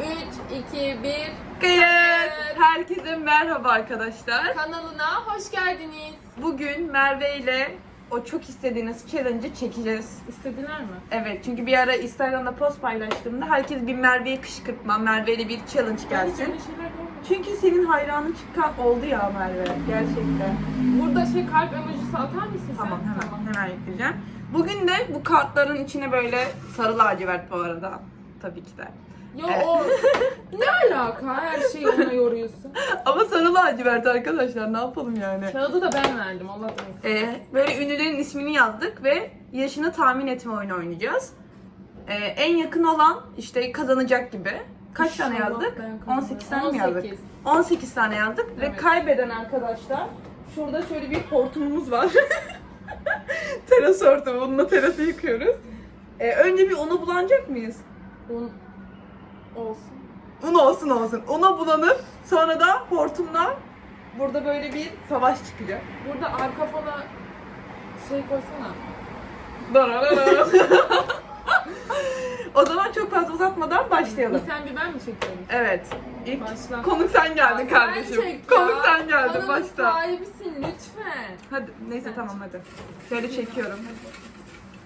3, 2, 1. Kayıt. Herkese merhaba arkadaşlar. Kanalına hoş geldiniz. Bugün Merve ile o çok istediğiniz challenge'ı çekeceğiz. İstediler mi? Evet çünkü bir ara Instagram'da post paylaştığımda herkes bir Merve'yi kışkırtma, Merve ile bir challenge gelsin. Çünkü senin hayranın çıkan oldu ya Merve gerçekten. Burada şey kalp emojisi atar mısın Tamam sen? hemen hemen yükleyeceğim. Bugün de bu kartların içine böyle sarı lacivert bu arada. Tabii ki de. Evet. o ne alaka her şeyi ona yoruyorsun. Ama sarı lacivert arkadaşlar ne yapalım yani. Kağıdı da ben verdim Allah korusun. Ee, böyle ünlülerin ismini yazdık ve yaşını tahmin etme oyunu oynayacağız. Ee, en yakın olan işte kazanacak gibi. Kaç tane İnşallah yazdık? ben kazanırım. 18 tane mi yazdık? 18. 18 tane yazdık ve Evet. kaybeden arkadaşlar şurada şöyle bir hortumumuz var. Teras hortumu. Bununla terası yıkıyoruz. Ee, önce bir onu bulanacak mıyız? Un olsun. Un olsun olsun. Una bulanıp sonra da hortumla burada böyle bir savaş çıkacak. Burada arka fona şey koysana. o zaman çok fazla uzatmadan başlayalım. Bir sen bir ben mi çekiyorum? Evet. İlk Başla. konuk sen geldin kardeşim. Sen konuk sen geldin Kanalın başta. sahibisin lütfen. Hadi neyse tamam hadi. Şöyle çekiyorum.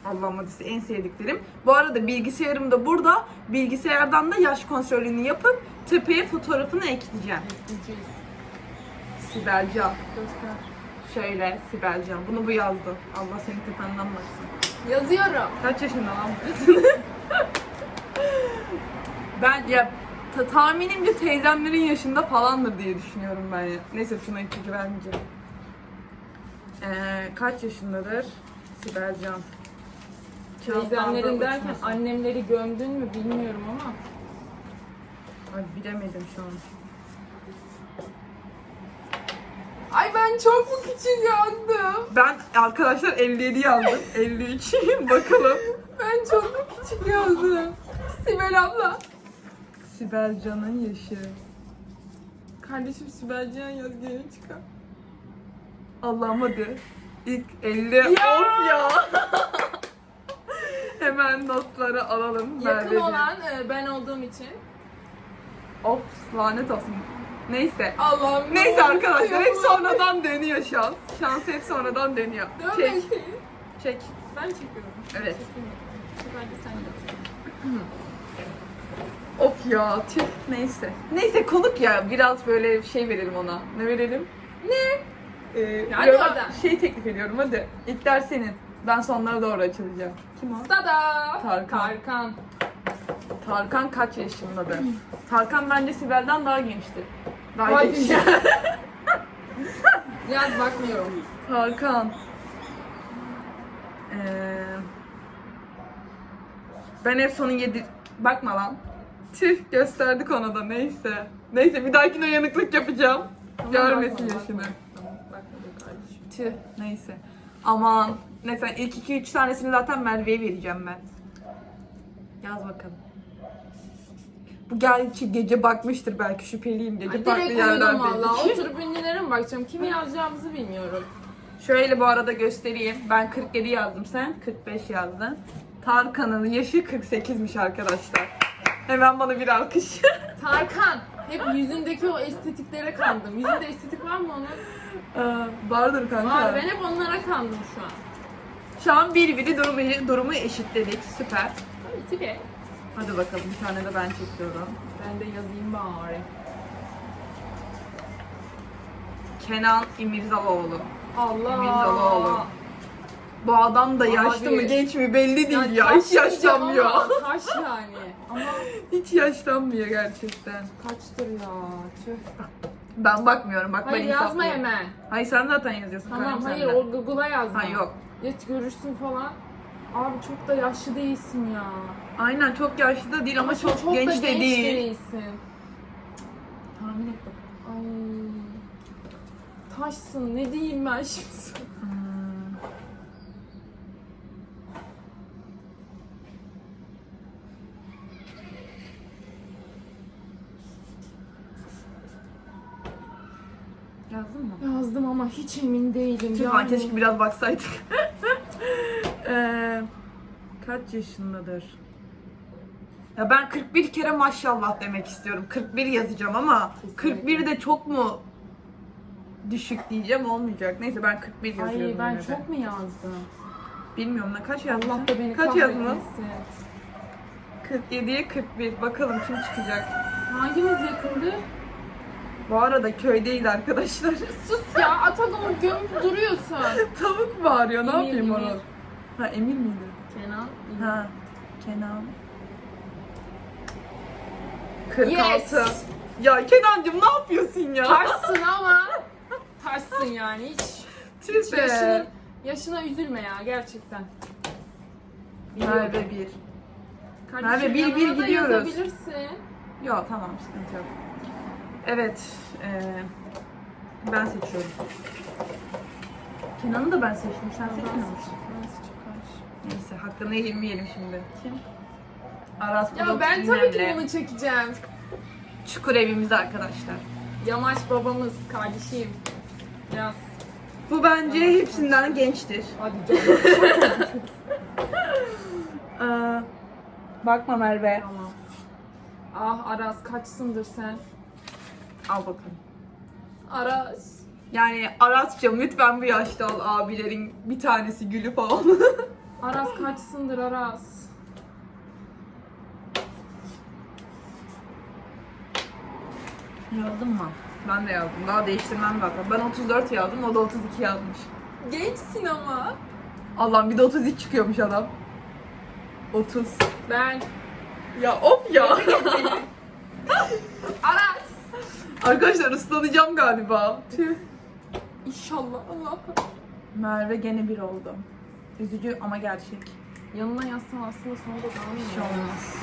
Allah'ım hadisi en sevdiklerim. Bu arada bilgisayarım da burada. Bilgisayardan da yaş kontrolünü yapıp tepeye fotoğrafını ekleyeceğim. Sibelcan. Göster. Şöyle Sibelcan. Bunu bu yazdı. Allah senin tependen baksın. Yazıyorum. Kaç yaşında lan? ben ya ta- tahminimce teyzemlerin yaşında falandır diye düşünüyorum ben ya. Neyse şuna ipucu vermeyeceğim. Ee, kaç yaşındadır? Sibelcan. Teyzemlerin derken annemleri gömdün mü bilmiyorum ama. Ay bilemedim şu an. Ay ben çok mu küçük yazdım? Ben arkadaşlar 57 yazdım. 53 bakalım. Ben çok mu küçük yazdım? Sibel abla. Sibelcan'ın yaşı. Kardeşim Sibel Cihan yaz gene çıkar. Allah'ım hadi. İlk 50. Of ya. Hemen notları alalım. Yakın Merve'ciğim. olan e, ben olduğum için. Of lanet olsun. Neyse. Allah'ım. Neyse arkadaşlar hep sonradan dönüyor şans. Şans hep sonradan dönüyor. Çek. Dönmesin. Çek. Ben çekiyorum. Evet. Çekeyim. De sen yap. Of ya tüh neyse. Neyse konuk ya biraz böyle şey verelim ona. Ne verelim? Ne? Ee, Hadi oradan. Şey teklif ediyorum hadi. İlkler senin. Ben sonlara doğru açılacağım. Kim o? Tada. Tarkan. Tarkan. Tarkan kaç yaşındadır? Tarkan bence Sibel'den daha gençti. Daha Vay genç. Yaz bakmıyorum. Tarkan. Ee, ben hep sonu yedi... Bakma lan. Tüh gösterdik ona da neyse. Neyse bir dahakine uyanıklık yapacağım. Tamam, Görmesin bakma, yaşını. bakma. Tamam bakmadım kardeşim. Tüh neyse. Aman. Neyse ilk 2-3 tanesini zaten Merve'ye vereceğim ben. Yaz bakalım. Bu gerçi gece bakmıştır belki şüpheliyim gece Ay, farklı direkt uyudum valla. Oturup ünlülere mi bakacağım? Kimi yazacağımızı bilmiyorum. Şöyle bu arada göstereyim. Ben 47 yazdım sen 45 yazdın. Tarkan'ın yaşı 48'miş arkadaşlar. Hemen bana bir alkış. Tarkan. Hep yüzündeki o estetiklere kandım. Yüzünde estetik var mı onun? Aa, Vardır kanka. Var. Ben hep onlara kandım şu an. Şu an bir biri durumu, durumu eşitledik. Süper. Tabii ki. Hadi bakalım bir tane de ben çekiyorum. Ben de yazayım bari. Kenan İmirzalıoğlu. Allah. İmirzalıoğlu. Bu adam da yaşlı Abi. mı genç mi belli değil ya. Hiç yaşlanmıyor. ama Taş yani. Ama Hiç yaşlanmıyor gerçekten. kaçtır ya. Tüh. Ben bakmıyorum bak Hayır ben yazma insaflıyım. hemen. Hayır sen zaten yazıyorsun. Tamam kalem hayır sende. o Google'a yazma. Ha yok. Geç görürsün falan. Abi çok da yaşlı değilsin ya. Aynen çok yaşlı da değil ama, çok, çok genç da de genç değil. değilsin. Tahmin et bak. Ay. Taşsın ne diyeyim ben şimdi? Hmm. Yazdın mı? Yazdım ama hiç emin değilim. Tüh lan, keşke biraz baksaydık. Kaç yaşındadır? Ya ben 41 kere maşallah demek istiyorum. 41 yazacağım ama Kesinlikle. 41 de çok mu düşük diyeceğim olmayacak. Neyse ben 41 yazıyorum. Ay ben yine de. çok mu yazdım? Bilmiyorum ne kaç yazdın? Allah da beni Kaç yazdın? kahretmesin. 47'ye 41. Bakalım kim çıkacak. Hangimiz yakındı? Bu arada köydeyiz arkadaşlar. Sus ya Atagon'u gömüp duruyorsun. Tavuk bağırıyor. Ne Emir, yapayım Emir. onu? Ha Emir miydi? Ha. Kenan. 46. Yes. Ya Kenancığım ne yapıyorsun ya? Taşsın ama. Taşsın yani hiç. Tüh be. Yaşının, yaşına üzülme ya gerçekten. Merve 1. Kardeşim, Merve, bir- bir yanına da gidiyoruz. Yazabilirsin. Yok tamam sıkıntı yok. Evet. eee, ben seçiyorum. Kenan'ı da ben seçtim. Sen seçmiyor musun? Nasıl çıkar? Neyse hakkını yemeyelim şimdi. Kim? Aras Ya Bulut ben tabii ki bunu çekeceğim. Çukur evimizde arkadaşlar. Yamaç babamız, kardeşim. Yaz. Bu bence hepsinden gençtir. Hadi canım. Aa, bakma Merve. tamam. Ah Aras kaçsındır sen? Al bakalım. Aras. Yani Aras'cığım lütfen bu yaşta al abilerin bir tanesi gülü falan. Aras kaçsındır Aras? Yazdın mı? Ben de yazdım. Daha değiştirmem zaten. Ben 34 yazdım, o da 32 yazmış. Gençsin ama. Allah'ım bir de 33 çıkıyormuş adam. 30. Ben. Ya of ya. Aras. Arkadaşlar ıslanacağım galiba. Tüh. İnşallah Allah. Merve gene bir oldu. Üzücü ama gerçek. Yanına yazsan aslında sonra da daha Bir şey olmaz.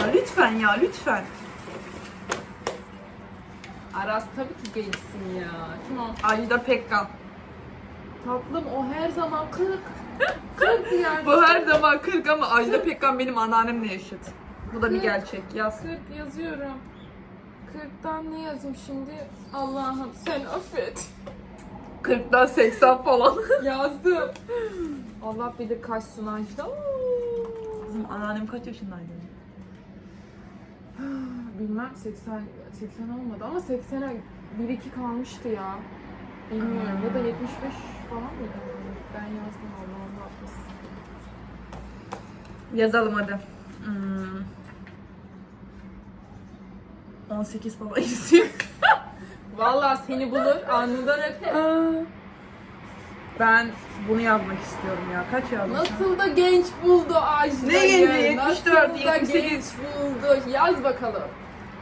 Ya lütfen ya lütfen. Aras tabii ki gençsin ya. Kim o? Ayda Pekkan. Tatlım o her zaman 40. 40 yani. Bu her zaman 40 ama Ajda Pekkan benim anneannemle yaşıt. Bu da bir gerçek. Yaz. 40 yazıyorum. 40'tan ne yazayım şimdi? Allah'ım sen affet. 40'dan 80 falan. Yazdım. Allah bilir kaç sunajda. Kızım anneannem kaç yaşındaydı? Bilmem 80 80 olmadı ama 80'e 1-2 kalmıştı ya. Bilmiyorum ya da 75 falan mıydı? Ben yazdım Allah'ım hafız. Yazalım hadi. Hmm. 18 falan yazıyor. Vallahi seni bulur alnından öper. ben bunu yazmak istiyorum ya. Kaç yazdım? Nasıl da genç buldu Ajda'yı. Ne genci? 74, Nasıl da 78. genç buldu. Yaz bakalım.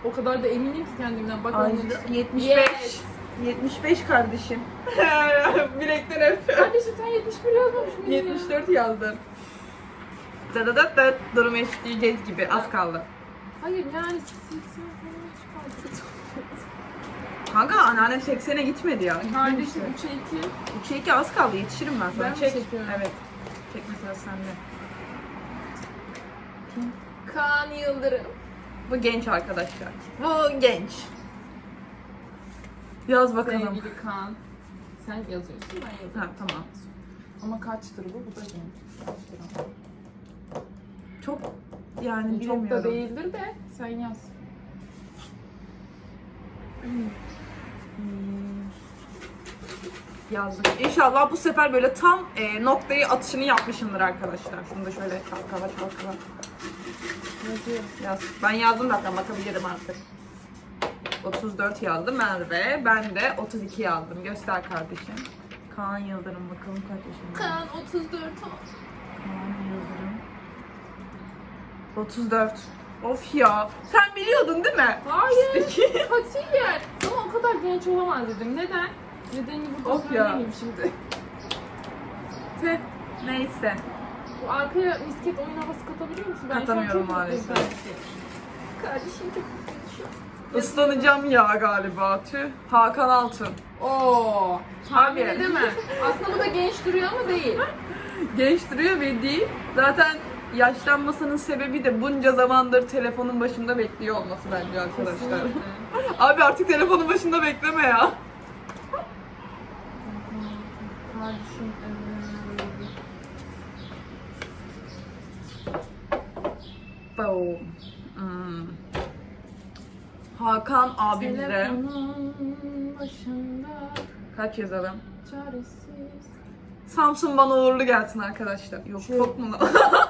O kadar da eminim ki kendimden. Bak onun Ajda için. 75. Yes. 75 kardeşim. Bilekten öp. Kardeşim sen 71 yazmamış mıydın 74 yazdım. Da da da da durum eşitleyeceğiz gibi az kaldı. Hayır yani 80 falan çıkardı. Kanka anneannem 80'e gitmedi ya. Kardeşim 3'e 2. 3'e 2 az kaldı yetişirim ben sana. Ben Çek. çekiyorum? Evet. Çek mesela sende. Kaan Yıldırım. Bu genç arkadaşlar. Bu genç. Yaz bakalım. Sevgili Kaan. Sen yazıyorsun ben yazıyorum. Ha tamam. Ama kaçtır bu? Bu da genç. Kaçtır ama. Çok yani Çok bilemiyorum. da değildir de sen yaz. Yazdık. İnşallah bu sefer böyle tam e, noktayı atışını yapmışımdır arkadaşlar. Şunu da şöyle kalkala kalkala Yazıyor. yaz. Ben yazdım zaten bakabilirim artık. 34 yazdı Merve. Ben de 32 yazdım. Göster kardeşim. Kaan Yıldırım bakalım kaç yaşında. Kaan 34 Kaan Yıldırım. 34. Of ya. Sen biliyordun değil mi? Hayır. Peki. Katiyen. Ama o kadar genç olamaz dedim. Neden? Nedenini burada Of ya. şimdi. Tüh. Neyse. Bu arkaya misket oyun havası katabiliyor musun? Ben şu an Katamıyorum çok mutluyum maalesef. kardeşim. Çok mutluyum şu an. Islanacağım ya galiba. Tüh. Hakan Altun. Oo. Tahmin Abi. edemem. Aslında bu da genç duruyor ama değil. Genç duruyor ve değil. Zaten yaşlanmasının sebebi de bunca zamandır telefonun başında bekliyor olması bence arkadaşlar. Abi artık telefonun başında bekleme ya. Kardeşim. Boom. Hmm. Hakan abimize Telefonun başında kaç yazalım? çaresiz. Samsun bana uğurlu gelsin arkadaşlar. Yok Şey- çok mu lan?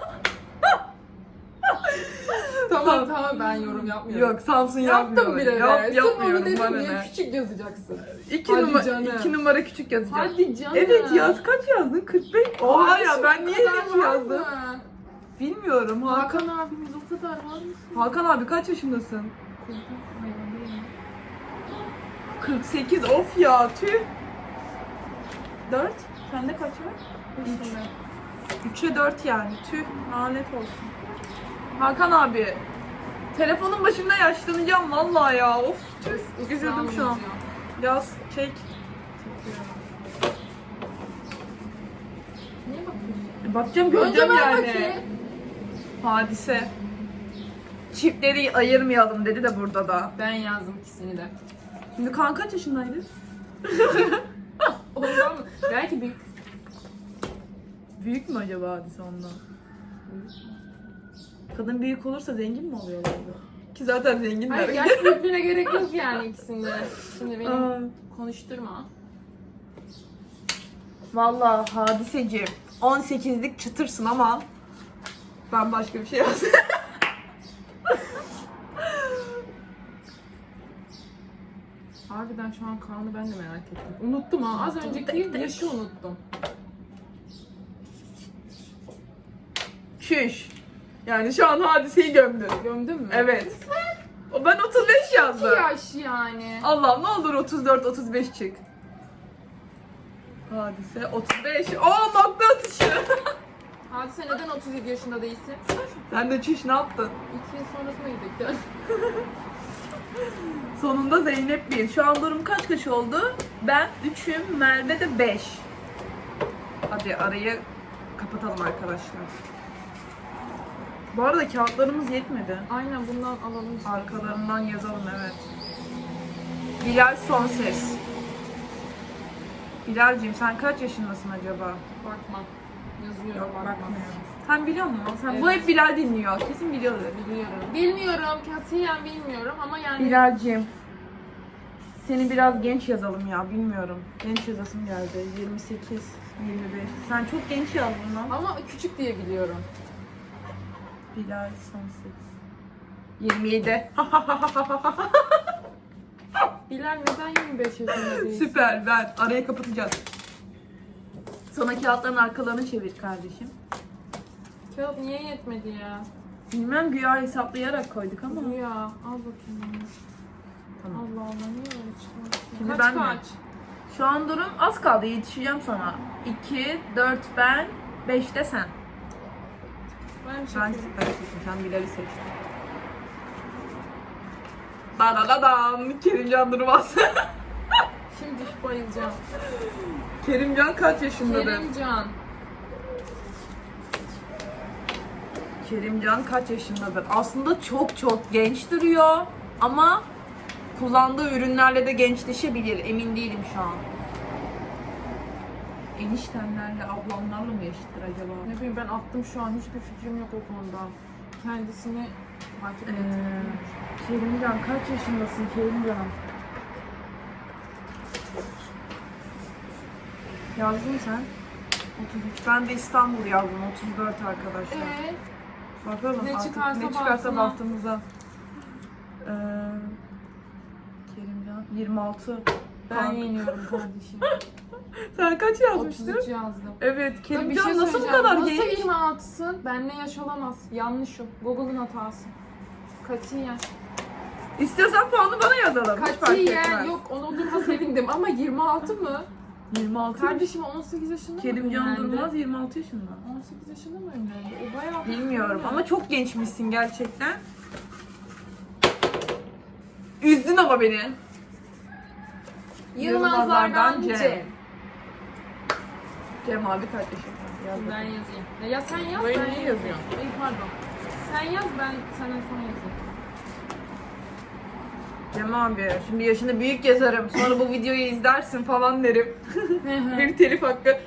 Tamam ben yorum yapmıyorum. Yok Samsun Yaptım yapmıyorum. bile Yap, be. Sırf onu yapmıyorum dedim bana diye ne. küçük yazacaksın. İki, Hadi numara, canım. iki numara küçük yazacağım. Hadi canım. Evet yaz kaç yazdın? 45. Oha ya ben niye kadar 52 var yazdım? Bilmiyorum. Hakan. Hakan abimiz o kadar var mısın? Hakan abi kaç yaşındasın? Kurban hayvan 48 of ya tüh. 4. Sende kaç var? Üç. 3'e 4 yani tüh. Lanet olsun. Hakan abi. Telefonun başında yaşlanacağım vallahi ya. Of. Tüh. Üzüldüm şu an. Yaz, çek. Niye bakıyorsun? Bakacağım Önce göreceğim ben yani. bakayım. Hadise. Çiftleri ayırmayalım dedi de burada da. Ben yazdım ikisini de. Şimdi Kaan kaç yaşındaydı? Ondan mı? Belki büyük. Büyük mü acaba hadise ondan? Kadın büyük olursa zengin mi oluyorlar? Ki zaten zenginler. Hayır yaş büyüklüğüne gerek yok yani ikisinde. Şimdi beni Aa. konuşturma. Vallahi hadiseci 18'lik çıtırsın ama ben başka bir şey yazdım. Harbiden şu an Kaan'ı ben de merak ettim. Unuttum ha. Az önceki yaşı unuttum. Şüş. Yani şu an hadiseyi gömdün. Gömdün mü? Evet. O ben 35 İki yazdım. yaş yani. Allah'ım ne olur 34 35 çık. Hadise 35. Aa nokta atışı. Hadise neden 37 yaşında değilsin? Sen de çüş ne yaptın? İki yıl sonrasına gidecek. Sonunda Zeynep 1. Şu an durum kaç kaç oldu? Ben 3'üm, Merve de 5. Hadi arayı kapatalım arkadaşlar. Bu arada kağıtlarımız yetmedi. Aynen bundan alalım. istiyorsan. Arkalarından yazalım evet. Bilal son ses. Bilal'cim sen kaç yaşındasın acaba? Bakma. Yazıyorum Yok bakma. Sen biliyor musun? Sen, Bu Evet. hep Bilal dinliyor. Kesin biliyordur. Biliyorum. Bilmiyorum. Katiyen bilmiyorum ama yani... Bilal'cim. Seni biraz genç yazalım ya bilmiyorum. Genç yazasım geldi. 28, 25. Sen çok genç yazdın lan. Ama küçük diye biliyorum. Bilal son ses. 27. Bilal neden 25 yaşında değil? Süper ben. Arayı kapatacağız. Sana kağıtların arkalarını çevir kardeşim. Kağıt niye yetmedi ya? Bilmem güya hesaplayarak koyduk ama. Ya. Al bakayım. Tamam. Allah Allah niye öyle çıkıyor? Şimdi kaç ben mi? kaç? Şu an durum az kaldı yetişeceğim sana. 2, 4 ben, 5 de sen. Ben Ben çekeyim. süper seçtim. Sen Bilal'i seçtin. Da da da dam. Kerimcan Durmaz. Şimdi düşüp bayılacağım. Kerimcan kaç yaşındadır? Kerimcan. Kerimcan kaç yaşındadır? Aslında çok çok genç duruyor ama kullandığı ürünlerle de gençleşebilir. Emin değilim şu an. Eniştenlerle, ablamlarla mı yaşıttır acaba? Ne bileyim ben attım şu an hiçbir fikrim yok o konuda. Kendisini takip Ee. Kerimcan kaç yaşındasın Kerimcan? Yazdın sen. 33. Ben de İstanbul yazdım. 34 arkadaşlar. Ee, Bakalım Ne artık çıkarsa ne çıkarsa bahtına. bahtımıza. Ee, Kerimcan 26. ben Kanka. yeniyorum kardeşim. Sen kaç yazmıştın? 33 yazdım. Evet Kerimcan nasıl bu şey kadar Nasıl genç? 26'sın? Benle yaş olamaz. Yanlış o. Google'ın hatası. Katiyen. İstiyorsan puanı bana yazalım. Katiyen yok onu durma sevindim ama 26 mı? 26. Kardeşim 18 yaşında mı Kerimcan evlendi? Durmaz 26 yaşında. 18 yaşında mı evlendi? O bayağı... Bilmiyorum ama çok gençmişsin gerçekten. Üzdün ama beni. Yılmazlardan Cem. Cem abi kaç yaşında? Yaz Ben yazayım. Ya, ya sen yaz ben niye yazayım. yazıyorsun? Ay pardon. Sen yaz ben sana son yazayım. Cem abi şimdi yaşını büyük yazarım. Sonra bu videoyu izlersin falan derim. bir telif hakkı.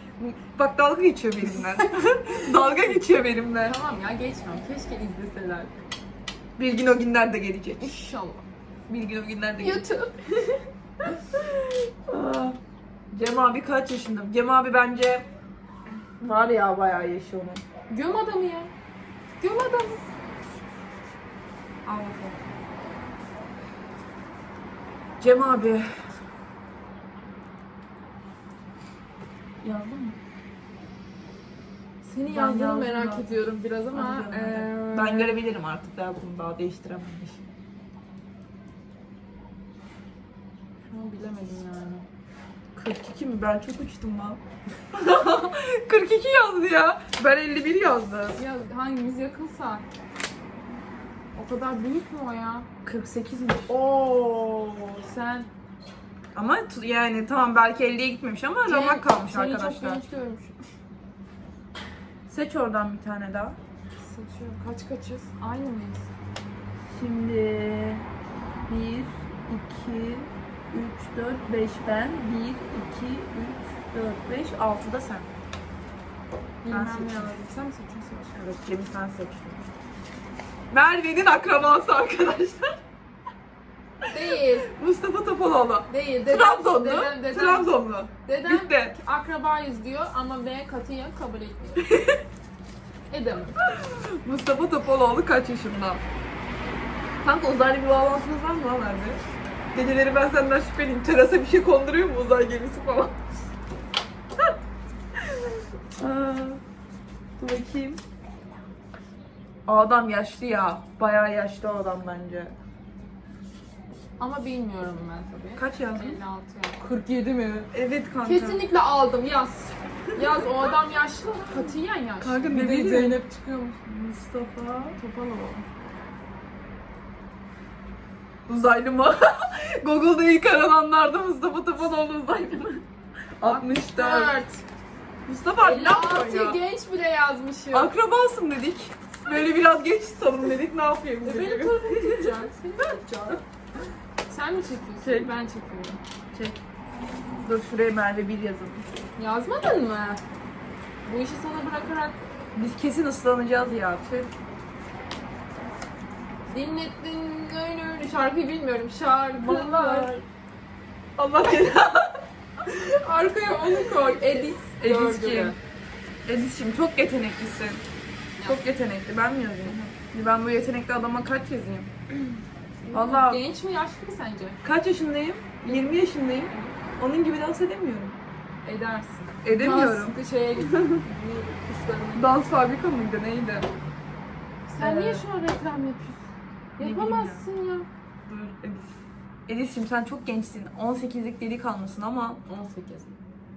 Bak dalga geçiyor benimle. dalga geçiyor benimle. Tamam ya geçmem. Keşke izleseler. Bir gün o günler de gelecek. İnşallah. Bir gün o günler de gelecek. YouTube. Aa, Cem abi kaç yaşında? Cem abi bence var ya bayağı yaşı onun. Göm adamı ya. Göm adamı. Al bakalım. Cem abi. Yazdın mı? Seni Ben yazdığını yazdım merak zaten. ediyorum biraz ama Hadi canım, hadi. eee, Ben görebilirim artık daha bunu daha değiştiremem. an bilemedim yani. 42 mi? Ben çok uçtum lan. 42 yazdı ya. Ben 51 yazdım. Ya hangimiz yakınsa. O kadar büyük mü o ya? 48 mi? Oo sen Ama t- yani tamam belki 50'ye gitmemiş ama ramak kalmış seni arkadaşlar. çok genç görmüş. Seç oradan bir tane daha. Seçiyorum. Kaç kaçız? Aynı mıyız? Şimdi 1, 2, 3, 4, 5 ben. 1, 2, 3, 4, 5, 6 da sen. Bilmem seçiyorum. lazım. Sen mi seçiyorsun? Evet Cem'i sen seçtin. Merve'nin akrabası arkadaşlar. Değil. Mustafa Topaloğlu. Değil. Dedem, Trabzonlu. Dedem, dedem, Trabzonlu. dedem Bitti. akrabayız diyor ama ben katiyen kabul etmiyor. Edemem. Mustafa Topaloğlu kaç yaşında? Kanka uzaylı bir bağlantınız var mı lan Merve? Geceleri ben senden şüpheliyim. Terasa bir şey konduruyor mu uzay gemisi falan? Aa, dur bakayım. O adam yaşlı ya. Bayağı yaşlı o adam bence. Ama bilmiyorum ben tabii. Kaç yazdın? 56 ya. 47 mi? Evet kanka. Kesinlikle aldım yaz. Yaz o adam yaşlı. Katiyen yaşlı. Kanka ne bileyim. Zeynep çıkıyormuş. Mustafa. Topaloğlu. Uzaylı mı? Google'da ilk arananlarda Mustafa Topaloğlu uzaylı mı? 64. 4. Mustafa abi ne 56 yapıyorsun ya? genç bile yazmışım. Akrabasın dedik. Böyle biraz geç tutalım dedik. Ne yapayım? E benim tarafımı. Seni. Sen mi çekiyorsun? Çek. Ben çekiyorum. Çek. Dur şuraya Merve bir yazalım. Yazmadın mı? Bu işi sana bırakarak Biz kesin ıslanacağız ya. Tüh. Dinlettin öyle öyle şarkıyı bilmiyorum. Şarkılar. Allah cezanı. Arkaya onu koy. Edis. Edis'ciğim. Edis'ciğim çok yeteneklisin. Çok yetenekli. Ben mi yazayım? Ben bu yetenekli adama kaç yazayım? Vallahi Genç mi yaşlı mı sence? kaç yaşındayım? 20 yaşındayım. Onun gibi dans edemiyorum. Edersin. Edemiyorum. Dans şeye git. Kızlarına. Dans fabrika mıydı neydi? Sen Ee, niye şu an reklam yapıyorsun? Yapamazsın ya. Dur Edis. Edis'cim sen çok gençsin. 18'lik delikanlısın ama 18.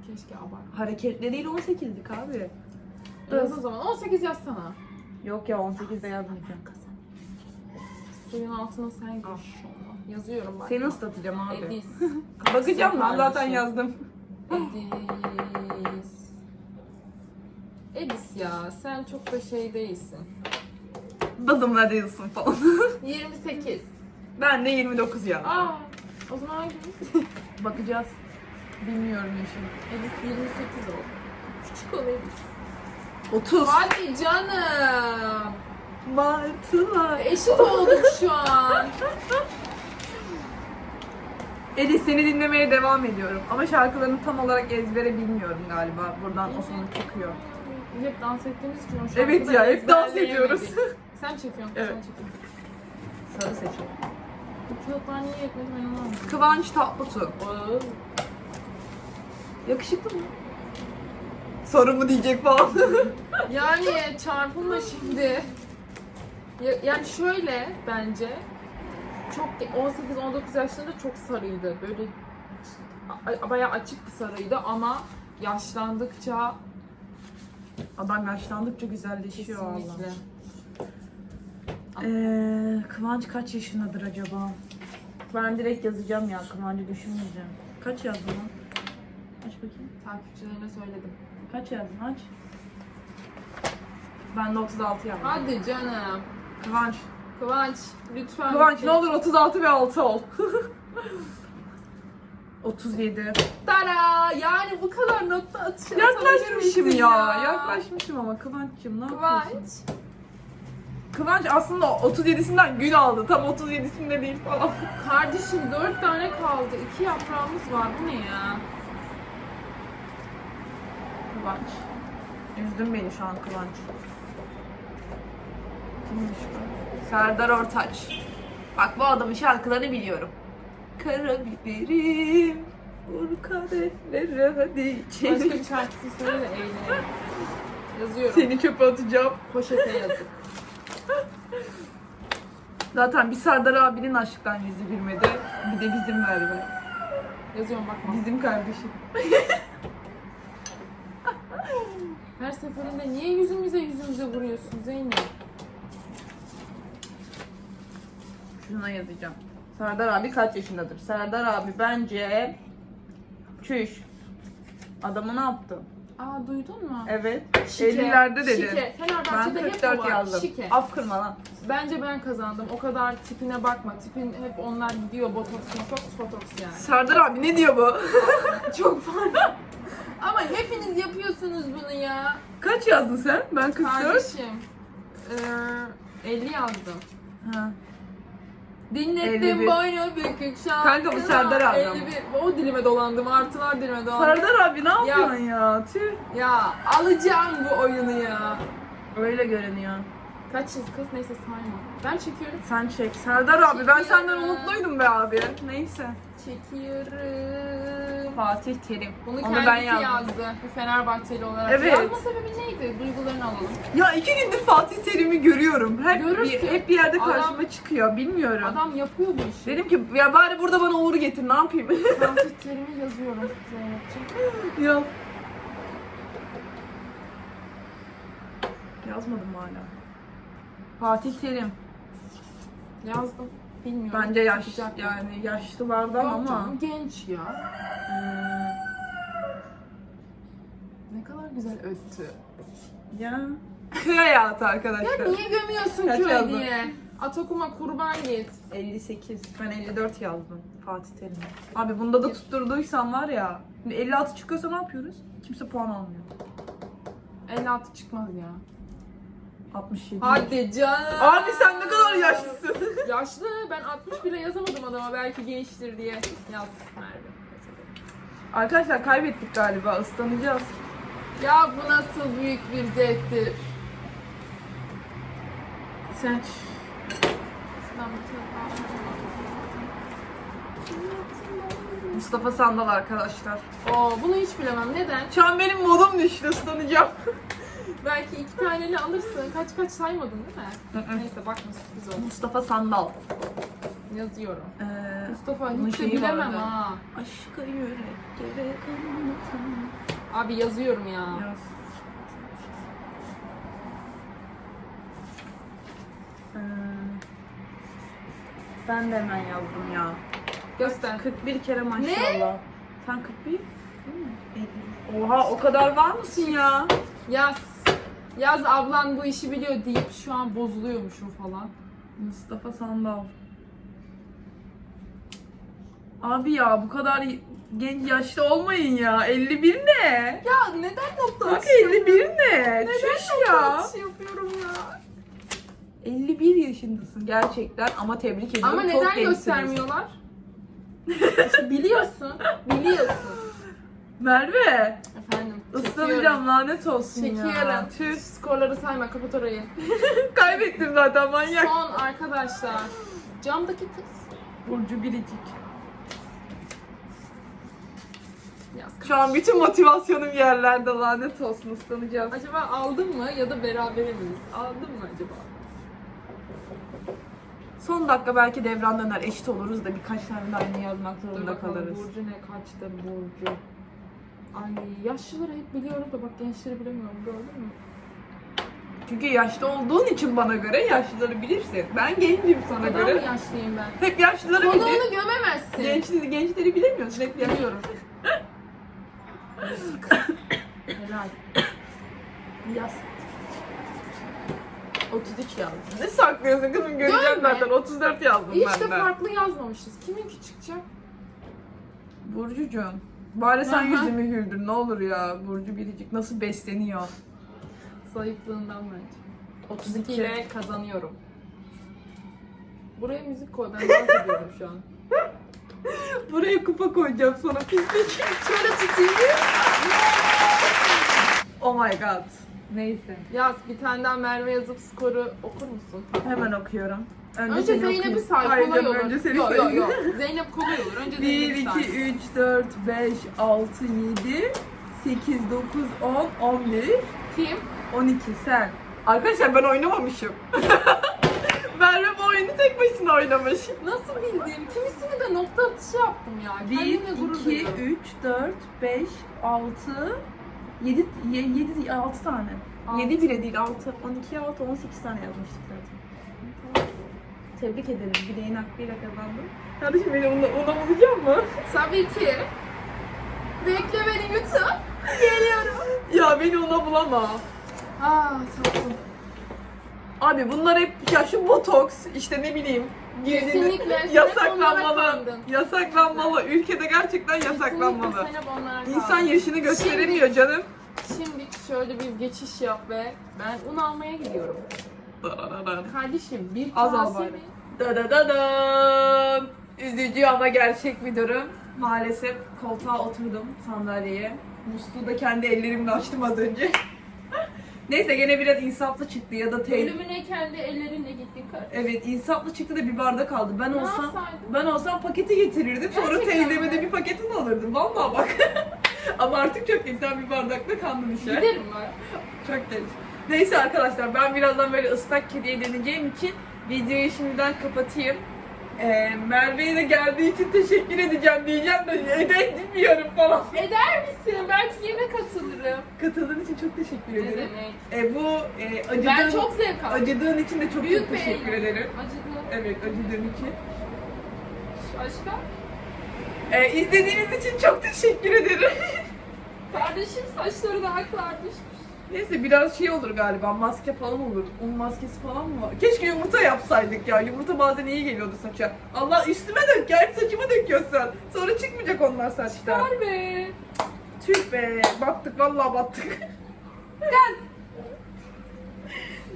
Keşke abart. hareketleriyle 18'lik abi. Yaz o zaman. 18 yazsana. Yok ya 18'de yazmayacağım. Suyun altına sen gir. Yazıyorum bak. Seni ıslatacağım abi. Edis. Bakacağım lan zaten Kardeşim. yazdım. Edis. Edis ya sen çok da şey değilsin. Bazımla değilsin falan. 28. ben de 29 ya. Aa, o zaman hangimiz? Bakacağız. Bilmiyorum yaşım. Edis 28 oldu. Küçük ol Edis. 30. Hadi canım. Martılar. Eşit olduk şu an. Edis seni dinlemeye devam ediyorum. Ama şarkılarını tam olarak ezbere bilmiyorum galiba. Buradan o sonuç çıkıyor. Hep dans ettiğimiz için o şarkıda Evet ya, hep dans ediyoruz. Sen çekiyorsun. Evet. Sen çekiyorsun. Sarı seçelim. Bu kağıtlar niye yetmedi ben anlamadım. Kıvanç Tatlıtuğ. Oo. Yakışıklı mı? Soru mu diyecek falan. Yani çarpılma şimdi. Ya- Yani şöyle bence çok 18-19 yaşlarında çok sarıydı. Böyle a- bayağı açık bir sarıydı ama yaşlandıkça Adam yaşlandıkça güzelleşiyor kesinlikle. Ee, Kıvanç kaç yaşındadır acaba? Ben direkt yazacağım ya. Kıvancı düşünmeyeceğim. Kaç yazdın lan? Aç bakayım. Takipçilerine söyledim. Kaç yazdın? Aç. Ben de 36 yazdım. Hadi canım. Kıvanç. Kıvanç lütfen. Kıvanç ne olur 36 ve 6 ol. 37. Tara! Yani bu kadar nokta atışı Yaklaşmışım ya. Yaklaşmışım ama Kıvanç'cığım ne yapıyorsun? Kıvanç. Aslında 37'sinden gün aldı. Tam 37'sinde değil falan. Kardeşim dört tane kaldı. İki yaprağımız var. Bu ne ya? Kıvanç. Üzdün beni şu an Kıvanç. Kimmiş bu? Serdar Ortaç. Bak bu adamın şarkılarını biliyorum. Karabiberim, vur kadehlere hadi Başka içelim. bir şarkısını söyle de eğlenelim. Yazıyorum. Seni çöpe atacağım. Poşete yazıp. Zaten bir Serdar abinin aşktan yüzü gülmedi. Bir de bizim Merve. Yazıyorum bakma. Bizim kardeşim. Her seferinde niye yüzümüze yüzümüze vuruyorsun Zeynep? Şuna yazacağım. Serdar abi kaç yaşındadır? Serdar abi bence... Çüş. Adamı ne yaptı? Aa duydun mu? Evet. Şike, 50'lerde dedi. Şike. Ben Fenerbahçe'de hep o 44 var. yazdım. Şike. Af kırma lan. Bence ben kazandım. O kadar tipine bakma. Tipin hep onlar gidiyor. Botoks, botoks, botoks yani. Serdar abi ne diyor bu? Çok pardon. Ama hepiniz yapıyorsunuz bunu ya. Kaç yazdın sen? Ben 44. Kardeşim. Ee, 50 yazdım. Ha. Dinlettim 51. boynu bükük şarkılar. Kanka bu Serdar abi ama. 51. O dilime dolandım. Artılar dilime dolandım. Serdar abi ne yapıyorsun ya? Tüh. Ya alacağım bu oyunu ya. Öyle görünüyor. Kaç yıl kız neyse sayma. Ben çekiyorum. Sen çek. Serdar abi ben senden umutluydum be abi. Neyse. Çekiyorum. Fatih Terim. Bunu Onu kendisi ben yazdım. yazdı. Bir Fenerbahçeli olarak. Evet. Yazma sebebi neydi? Duygularını alalım. Ya iki gündür Fatih Terim'i görüyorum. Hep Görürsün. bir, hep bir yerde Adam- karşıma çıkıyor. Bilmiyorum. Adam yapıyor bu işi. Dedim ki ya bari burada bana uğur getir ne yapayım? Fatih Terim'i yazıyorum Zeynep'ciğim. ya. Yazmadım hala. Fatih Terim. Yazdım. Bilmiyorum. Bence yaş Çıkacak mı? yani yaşlılardan Yok ama. canım, genç ya. Hmm, Ne kadar güzel öttü. ya. Köy hayatı arkadaşlar. Ya niye gömüyorsun Kaç köy yazdın? diye? Atokuma kurban git. 58. Ben 54 yazdım Fatih Terim. Abi bunda da tutturduysam var ya. Şimdi 56 çıkıyorsa ne yapıyoruz? Kimse puan almıyor. 56 çıkmaz ya. 67. Hadi canım. Abi sen ne kadar yaşlısın. Yaşlı. Ben 60 bile yazamadım adama belki gençtir diye. Yaz Merve. Arkadaşlar kaybettik galiba. ıslanacağız. Ya bu nasıl büyük bir zevktir. Sen Mustafa Sandal arkadaşlar. Oo, bunu hiç bilemem. Neden? Şu an benim modum düştü ıslanacağım. Belki iki taneni alırsın. Kaç kaç saymadın değil mi? Neyse bakma sürpriz oldu. Mustafa Sandal. Yazıyorum. Ee, Mustafa bunun hiç de şeyi bilemem vardı. ha. Aşka yüreklere kanatan. Abi yazıyorum ya. Yaz. Ee, ben de hemen yazdım ya. Göster. 41 kere maşallah. Sen 41? değil mi? 50. Oha o kadar var mısın ya? Yaz. Yaz ablan bu işi biliyor deyip şu an bozuluyormuşum falan. Mustafa Sandal. Abi ya bu kadar genç yaşlı olmayın ya. 51 ne? Ya neden nokta Bak atışı 51 ne? Çüş nokta ya. atışı yapıyorum ya? 51 yaşındasın gerçekten ama tebrik ediyorum. Ama Çok neden gençsiniz. göstermiyorlar? İşte biliyorsun. Biliyorsun. Merve, Efendim. Islanacağım lanet olsun Çekiyorum. ya. Tüh. Skorları sayma kapat orayı. Kaybettim zaten manyak. Son arkadaşlar. Camdaki kız. Burcu Biricik. Yaz. Şu an bütün motivasyonum yerlerde lanet olsun ıslanacağız. Acaba aldın mı ya da berabere miyiz? Aldın mı acaba? Son dakika belki devran döner eşit oluruz da birkaç tane de aynı yazmak Dur zorunda bakalım kalırız. Burcu ne kaçtı Burcu? Ay yaşlıları hep biliyorum da bak gençleri bilemiyorum gördün mü? Çünkü yaşlı olduğun için bana göre yaşlıları bilirsin. Ben gencim sana mi göre. yaşlıyım ben? Hep yaşlıları bilir. Konuğunu gömemezsin. Gençleri, gençleri bilemiyorsun. Hep yaşlı. Biliyorum. Helal. Yaz. 33 yazdım. Ne saklıyorsun kızım? Göreceğim Görme. zaten. 34 yazdım Hiç ben de de. farklı yazmamışız. Kiminki çıkacak? Burcucuğum. Bari sen Aha. yüzümü güldür ne olur ya. Burcu Biricik nasıl besleniyor? Zayıflığından bence. 32 32. ile kazanıyorum. Buraya müzik koy. Ben dans ediyorum şu an. Buraya kupa koyacağım sana pislik. Şöyle tutayım. Oh my god. Neyse. Yaz bir tane daha Merve yazıp skoru okur musun? Hemen okuyorum. Önce seni Zeynep'i say. Hayır Kolay olur. Önce seni Yok yok yok. Zeynep kolay olur. Önce 1, Zeynep'i 2, say. 3, 4, 5, 6, 7, 8, 9, 10, 11, Kim? 12 sen. Arkadaşlar ben oynamamışım. Merve bu oyunu tek başına oynamış. Nasıl bildim? Kimisini de nokta atışı yaptım ya. 1, Kendimle gurur 2, duydum. 3, 4, 5, 6, 7, 7, 6 tane. Altı. 7 bile değil 6, 12, 6, 18 tane yazmıştık zaten. Tebrik ederim. Bileğin hakkıyla kazandın. Kardeşim beni ona, ona bulacak mı? Tabii ki. Bekle beni YouTube. Geliyorum. ya beni ona bulama. Aa tatlım. Abi bunlar hep ya şu botoks işte ne bileyim Kesinlikle. Onlara yasaklanmalı. kandın. Yasaklanmalı. Ülkede gerçekten Kesinlikle yasaklanmalı. sen hep onlara kaldın. İnsan yaşını gösteremiyor canım. Şimdi şöyle bir geçiş yap ve ben un almaya gidiyorum. Kardeşim bir Az al kase bari. mi? Da da da da. Üzücü ama gerçek bir durum. Maalesef koltuğa oturdum sandalyeye. Musluğu da kendi ellerimle açtım az önce. Neyse gene biraz insaflı çıktı ya da teyze. Ölümüne kendi ellerinle gittin kardeşim. Evet insaflı çıktı da bir bardak aldı. Ben Ne olsam yapsaydın? ben olsam paketi getirirdim. Sonra Gerçekten teyzeme de mi? bir paketini alırdım. Vallahi bak. ama artık çok insan bir bardakla kandım işe. Giderim ben. Çok geç. Neyse arkadaşlar ben birazdan böyle ıslak kediye deneyeceğim için videoyu şimdiden kapatayım. Ee, Merve'ye de geldiği için teşekkür edeceğim diyeceğim de edemiyorum falan. Eder misin? Belki yine katılırım. Katıldığın için çok teşekkür Ne ederim. demek? Ee, bu e, acıdığın, Ben çok zevk aldım. acıdığın için de çok Büyük çok bir teşekkür eğlendim. ederim. Acıdı. Evet acıdığın için. Başka? Ee, izlediğiniz için çok teşekkür ederim. Kardeşim saçları da aklarmış. Neyse biraz şey olur galiba maske falan olur. Un maskesi falan mı var? Keşke yumurta yapsaydık ya. Yumurta bazen iyi geliyordu saça. Allah üstüme dök ya. Hep saçıma döküyorsun. Sonra çıkmayacak onlar saçtan. Var be. Tüh be. Battık vallahi battık. Gel.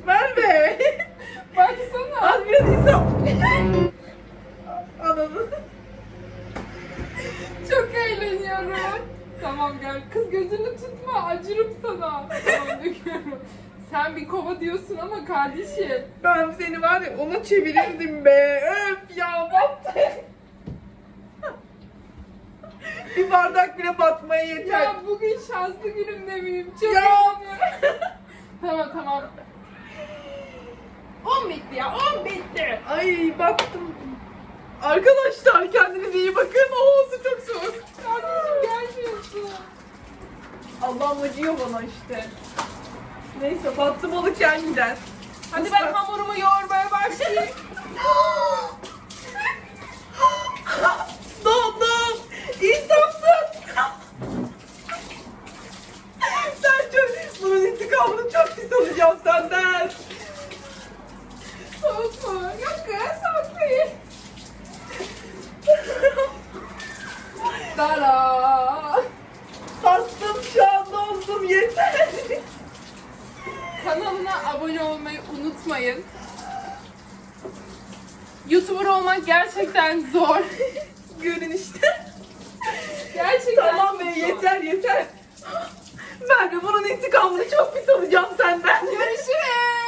Merve. Baksana. Az biraz insaf. Ananı. Çok eğleniyorum. Tamam gel. Kız gözünü tutma. Acırım sana. Tamam döküyorum. Sen bir kova diyorsun ama kardeşim. Ben seni var ya ona çevirirdim be. Öf ya battık. Bir bardak bile batmaya yeter. Ya bugün şanslı günümde miyim? Çok Ya. tamam tamam. 10 bitti ya 10 bitti. Ay baktım. Arkadaşlar kendinize iyi bakın. Oo su çok soğuk. Kardeşim. Allah'ım acıyor bana işte. Neyse battı balık gider. Hadi ben hamurumu yoğurmaya başlayayım. Dondum. İnsafsın. Sen çok... Bunun intikamını çok pis alacağım senden. Soğuk mu? Yok kız soğuk değil. Dara. Bastım şu an dondum yeter. Kanalına abone olmayı unutmayın. YouTuber olmak gerçekten zor. Görün işte. Gerçekten Tamam be yeter yeter. Ben de bunun intikamını çok pis alacağım senden. Görüşürüz.